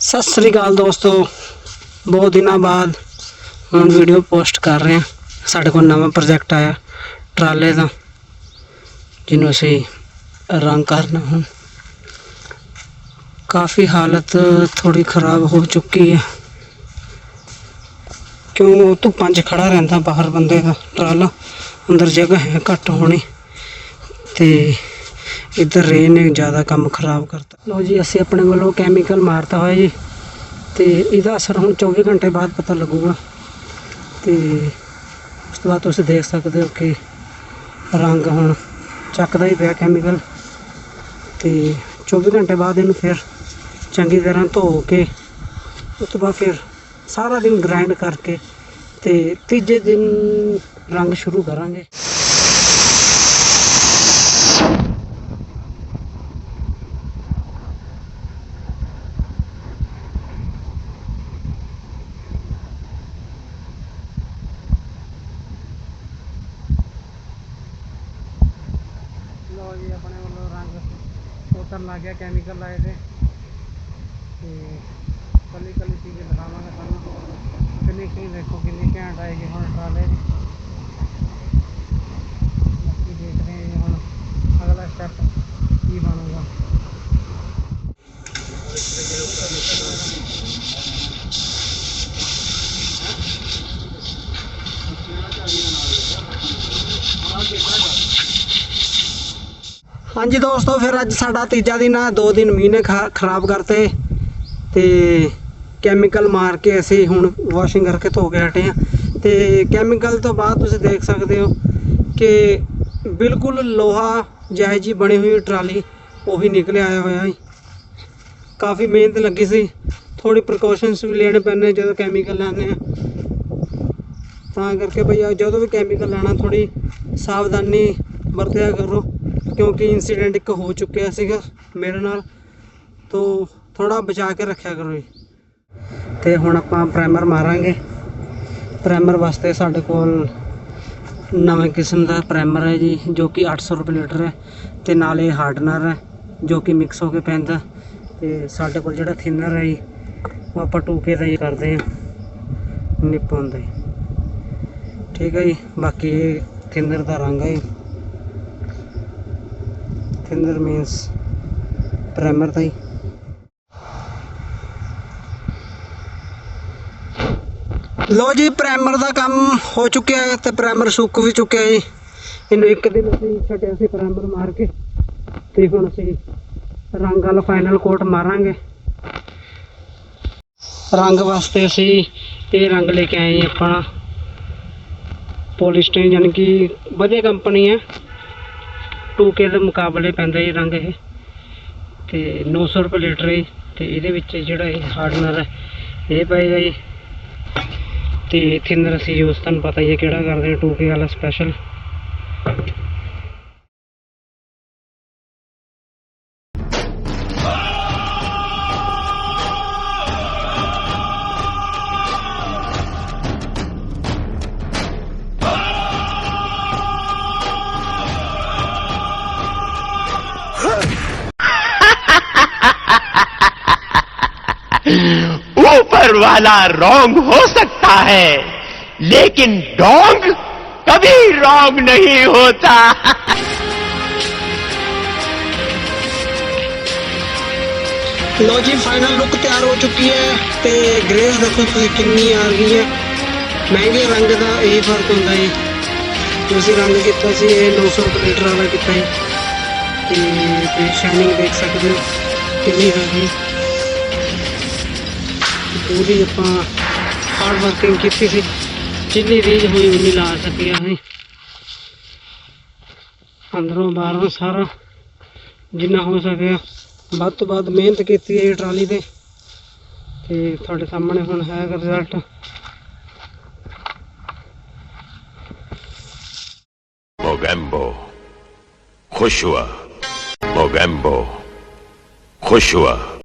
ਸਤਿ ਸ੍ਰੀ ਅਕਾਲ ਦੋਸਤੋ। ਬਹੁਤ ਦਿਨਾਂ ਬਾਅਦ ਹੁਣ ਵੀਡੀਓ ਪੋਸਟ ਕਰ ਰਹੇ ਹਾਂ। ਸਾਡੇ ਕੋਲ ਨਵਾਂ ਪ੍ਰੋਜੈਕਟ ਆਇਆ, ਟਰਾਲੇ ਦਾ, ਜਿਹਨੂੰ ਅਸੀਂ ਰੰਗ ਕਰਨਾ ਹੁਣ। ਕਾਫੀ ਹਾਲਤ ਥੋੜੀ ਖਰਾਬ ਹੋ ਚੁੱਕੀ ਹੈ। ਕਿਉਂ ਉਹ ਧੁੱਪਾਂ 'ਚ ਖੜਾ ਰਹਿੰਦਾ ਬਾਹਰ ਬੰਦੇ ਦਾ ਟਰਾਲਾ। ਅੰਦਰ ਜਗ੍ਹਾ ਹੈ ਘੱਟ ਹੋਣੀ। ਤੇ ਇੱਧਰ ਰੇ ਨੇ, ਜ਼ਿਆਦਾ ਕੰਮ ਖਰਾਬ ਕਰਤਾ। ਲੋ ਜੀ, ਅਸੀਂ ਆਪਣੇ ਵੱਲੋਂ ਕੈਮੀਕਲ ਮਾਰਤਾ ਹੋਇਆ ਜੀ। ਤੇ ਇਹਦਾ ਅਸਰ ਹੁਣ 24 ਘੰਟੇ ਬਾਅਦ ਪਤਾ ਲੱਗੂਗਾ। ਤੇ ਉਸ ਤੋਂ ਬਾਅਦ ਤੁਸੀਂ ਦੇਖ ਸਕਦੇ ਹੋ ਕਿ ਰੰਗ ਹੁਣ ਚੱਕਦਾ ਹੀ ਪਿਆ ਕੈਮੀਕਲ ਤੇ 24 ਘੰਟੇ ਬਾਅਦ ਇਹਨੂੰ ਫਿਰ ਚੰਗੀ ਤਰ੍ਹਾਂ ਧੋ ਕੇ, ਉਸ ਤੋਂ ਬਾਅਦ ਫਿਰ ਸਾਰਾ ਦਿਨ ਗ੍ਰਾਈਂਡ ਕਰਕੇ ਤੇ ਤੀਜੇ ਦਿਨ ਰੰਗ ਸ਼ੁਰੂ ਕਰਾਂਗੇ ਲੋ ਜੀ ਆਪਣੇ ਵੱਲੋਂ ਰੰਗ ਉਤਰਨ ਲੱਗ ਗਿਆ ਕੈਮੀਕਲ ਲਾਏ ਤੇ। ਤੇ ਕੱਲੀ ਕੱਲੀ ਚੀਜ਼ ਦਿਖਾਵਾਂਗੇ ਤੁਹਾਨੂੰ। ਫਿਨਿਸ਼ਿੰਗ ਦੇਖੋ ਕਿੰਨੀ ਘੈਂਟ ਆਏਗੀ ਹੁਣ ਟਰਾਲੇ ਦੀ ਬਾਕੀ ਦੇਖਦੇ ਹਾਂ ਜੀ ਹੁਣ ਅਗਲਾ ਸਟੈਪ ਕੀ ਬਣੂਗਾ। ਹਾਂਜੀ ਦੋਸਤੋ, ਫਿਰ ਅੱਜ ਸਾਡਾ ਤੀਜਾ ਦਿਨ ਆ। ਦੋ ਦਿਨ ਮੀਂਹ ਮਹੀਨੇ ਖਰਾਬ ਕਰਤੇ ਤੇ ਕੈਮੀਕਲ ਮਾਰ ਕੇ ਅਸੀਂ ਹੁਣ ਵਾਸ਼ਿੰਗ ਕਰਕੇ ਧੋ ਕੇ ਹਟੇ ਆ। ਤੇ ਕੈਮੀਕਲ ਤੋਂ ਬਾਅਦ ਤੁਸੀਂ ਦੇਖ ਸਕਦੇ ਹੋ ਕਿ ਬਿਲਕੁਲ ਲੋਹਾ ਜਿਹੀ ਜੀ ਬਣੀ ਹੋਈ ਟਰਾਲੀ, ਉਹੀ ਵੀ ਨਿਕਲ ਆਇਆ ਹੋਇਆ ਹੈ ਕਾਫੀ ਮਿਹਨਤ ਲੱਗੀ ਸੀ। ਥੋੜੀ ਪ੍ਰੀਕਾਸ਼ਨਸ ਵੀ ਲੈਣੇ ਪੈਣੇ ਜਦੋਂ ਕੈਮੀਕਲ ਲਾਉਂਦੇ ਆ। ਤਾਂ ਕਰਕੇ ਭਈ ਜਦੋਂ ਵੀ ਕੈਮੀਕਲ ਲਾਣਾ ਥੋੜੀ ਸਾਵਧਾਨੀ ਵਰਤਿਆ ਕਰੋ। ਕਿਉਂਕਿ ਇਨਸੀਡੈਂਟ ਇੱਕ ਹੋ ਚੁੱਕਿਆ ਸੀਗਾ ਮੇਰੇ ਨਾਲ, ਤੋਂ ਥੋੜਾ ਬਚਾ ਕੇ ਰੱਖਿਆ ਕਰੋ ਜੀ। ਤੇ ਹੁਣ ਆਪਾਂ ਪ੍ਰਾਈਮਰ ਮਾਰਾਂਗੇ। ਪ੍ਰਾਈਮਰ ਵਾਸਤੇ ਸਾਡੇ ਕੋਲ ਨਵੇਂ ਕਿਸਮ ਦਾ ਪ੍ਰਾਈਮਰ ਹੈ ਜੀ, ਜੋ ਕਿ 800 ਰੁਪਏ ਲੀਟਰ ਹੈ ਤੇ ਨਾਲੇ ਹਾਰਡਨਰ ਹੈ, ਜੋ ਕਿ ਮਿਕਸ ਹੋ ਕੇ ਪੈਂਦਾ। ਤੇ ਸਾਡੇ ਕੋਲ ਜਿਹੜਾ ਥਿਨਰ ਹੈ ਜੀ, ਉਹ ਆਪਾਂ ਟੂਕੇ ਦਾ ਹੀ ਕਰਦੇ ਹਾਂ। ਨਿਪਨ ਦਾ ਠੀਕ ਹੈ ਜੀ, ਬਾਕੀ ਇਹ ਥਿਨਰ ਦਾ ਰੰਗ ਹੈ ਥਿਨਰ ਮੀਨਸ ਪ੍ਰਾਈਮਰ ਦਾ ਲੋ ਜੀ ਪ੍ਰਾਈਮਰ ਦਾ ਕੰਮ ਹੋ ਚੁੱਕਿਆ ਹੈ ਤੇ ਪ੍ਰਾਈਮਰ ਸੁੱਕ ਵੀ ਚੁੱਕਿਆ ਹੈ ਇਹਨੂੰ ਇੱਕ ਦਿਨ ਅਸੀਂ ਛੱਡਿਆ ਸੀ ਪ੍ਰਾਈਮਰ ਮਾਰ ਕੇ ਤੇ ਹੁਣ ਅਸੀਂ ਰੰਗ ਵਾਲਾ ਫਾਈਨਲ ਕੋਟ ਮਾਰਾਂਗੇ। ਰੰਗ ਵਾਸਤੇ ਅਸੀਂ ਇਹ ਰੰਗ ਲੈ ਕੇ ਆਏ ਹਾਂ ਆਪਾਂ। ਪੋਲਿਸਟੀਨ ਯਾਨੀ ਕਿ ਵਧੀਆ ਕੰਪਨੀ ਹੈ। 2K ਦੇ ਮੁਕਾਬਲੇ ਪੈਂਦਾ ਇਹ ਰੰਗ ਇਹ। ਤੇ 900 ਰੁਪਏ ਲੀਟਰ ਹੈ ਤੇ ਇਹਦੇ ਵਿੱਚ ਜਿਹੜਾ ਇਹ ਹਾਰਡਨਰ ਹੈ, ਇਹ ਪਏਗਾ ਜੀ। ਤੇ ਥਿਨਰ ਅਸੀਂ ਯੂਜ਼, ਤੁਹਾਨੂੰ ਪਤਾ ਹੀ ਹੈ ਕਿਹੜਾ ਕਰਦੇ ਹਾਂ 2K ਵਾਲਾ ਸਪੈਸ਼ਲ ऊपर वाला रॉन्ग हो सकता है लेकिन डोंग कभी रॉन्ग नहीं होता ਲੋ ਜੀ ਫਾਈਨਲ ਲੁੱਕ ਤਿਆਰ ਹੋ ਚੁੱਕੀ ਹੈ ਤੇ ਗ੍ਰੇਸ ਦੇਖੋ ਤੁਸੀਂ ਕਿੰਨੀ ਆ ਗਈ ਹੈ ਮਹਿੰਗੇ ਰੰਗ ਦਾ ਇਹ ਫਰਕ ਹੁੰਦਾ ਹੈ ਤੁਸੀਂ ਰੰਗ ਕੀਤਾ ਸੀ ਇਹ 900 ਰੁਪਏ ਲੀਟਰ ਵਾਲਾ ਕੀਤਾ ਹੈ ਤੇ ਤੇ ਸ਼ਾਈਨਿੰਗ ਦੇਖ ਸਕਦੇ ਹੋ ਕਿੰਨੀ ਹੈ ਗਈ ਪੂਰੀ ਆਪਾਂ ਹਾਰਡ ਵਰਕਿੰਗ ਕੀਤੀ ਸੀ ਜਿੰਨੀ ਰੀਝ ਹੋਈ ਉਨੀ ਲਾ ਸਕਿਆ ਹੈ ਅੰਦਰੋਂ ਬਾਹਰੋਂ ਸਾਰਾ ਜਿੰਨਾ ਹੋ ਸਕਿਆ ਵੱਧ ਤੋਂ ਵੱਧ ਮਿਹਨਤ ਕੀਤੀ ਹੈ ਇਹ ਟਰਾਲੀ ਤੇ ਤੇ ਤੁਹਾਡੇ ਸਾਹਮਣੇ ਹੁਣ ਹੈ ਰਿਜ਼ਲਟ मोगैम्बो खुश हुआ मोगैम्बो खुश हुआ